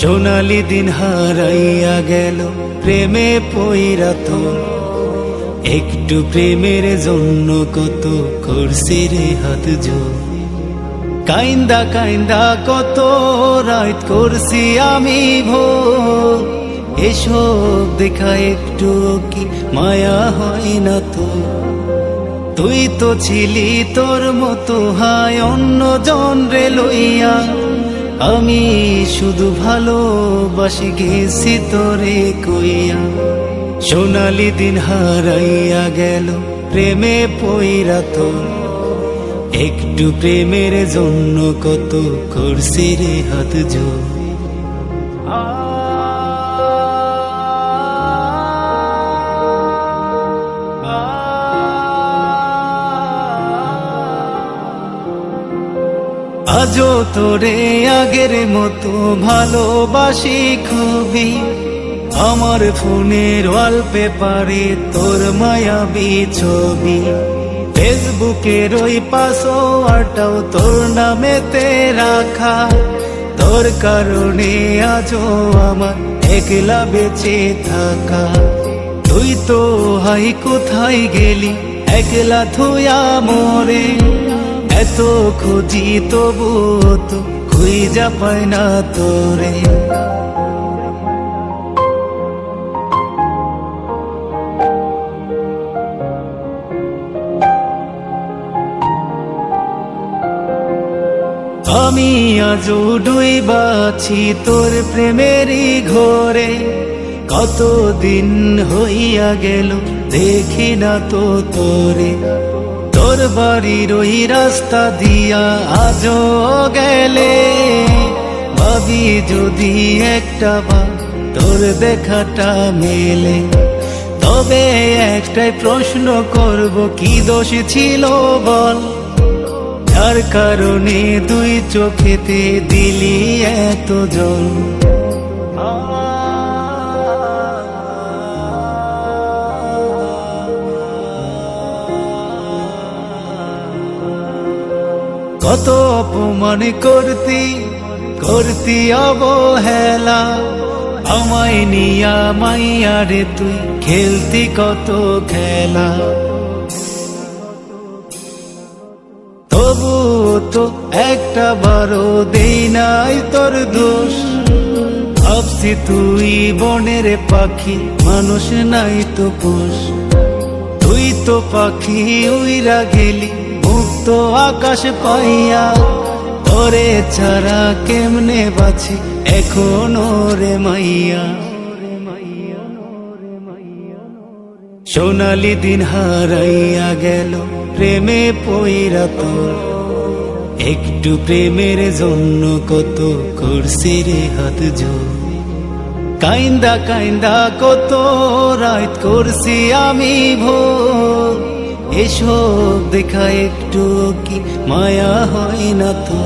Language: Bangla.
সোনালি দিন হারাইয়া গেল, প্রেমে পইরা একটু প্রেমের জন্য কত করছি রে হাত জোর। কাইন্দা কাইন্দা কত রাত করছি আমি ভোর। এসব দেখা একটু কি মায়া হয় না তো? তুই তো ছিলি তোর মতো, হায় অন্য জন রে লইয়া আমি শুধু ভালোবাসি গেছি তোরে কইয়া। সোনালি দিন হারাইয়া গেল, প্রেমে পইরা তো। একটু প্রেমের জন্য কত করছি রে হাত জোর। আজও তোরে আগের মতো ভালোবাসি খুবই। আমার ফোনের ওয়ালপেপারে তোর মায়াবী ছবি। ফেসবুকের ওই পাসওয়ার্ডটাও তোর নামেতে রাখা। তোর কারণে আজও আমার একলা বেঁচে থাকা। তুই তো হাই কোথায় গেলি? একলা থুয়া মোরে। এত খুঁজি তবু তো খুঁজা পায় না তোরে। আমি আজও ডুইবাছি তোর প্রেমেরই ঘরে। কতদিন হইয়া গেল দেখি না তো তোরে। তোর বাড়ির ওই রাস্তা দিয়া আজও গেলে, ভাবি যদি একটা বা তোর দেখাটা মেলে। তবে একটাই প্রশ্ন করব, কি দোষ ছিল বল? যার কারণে দুই চোখেতে দিলি এত জল। কত অপমান করতি করতি অবহেলা। আমায় নিয়া মাইয়া রে তুই খেলতি কত খেলা। তবু তো একটা বারো দেই নাই তোর দোষ। ভাবছি তুই বনের পাখি, মানুষ নাই তো পোষ। তুই তো পাখি উইরা গেলি মুক্ত আকাশ পাইয়া তোরে ছাড়া কেমনে বাছি এখনও রে মাইয়া, সোনালি দিন হারাইয়া গেল, প্রেমে পইরা তোর একটু প্রেমের জন্য কত করছি রে হাত জোর। কাইন্দা কাইন্দা কত রাত করছি আমি ভোর। এসব দেখা একটু কি মায়া হয় না তো?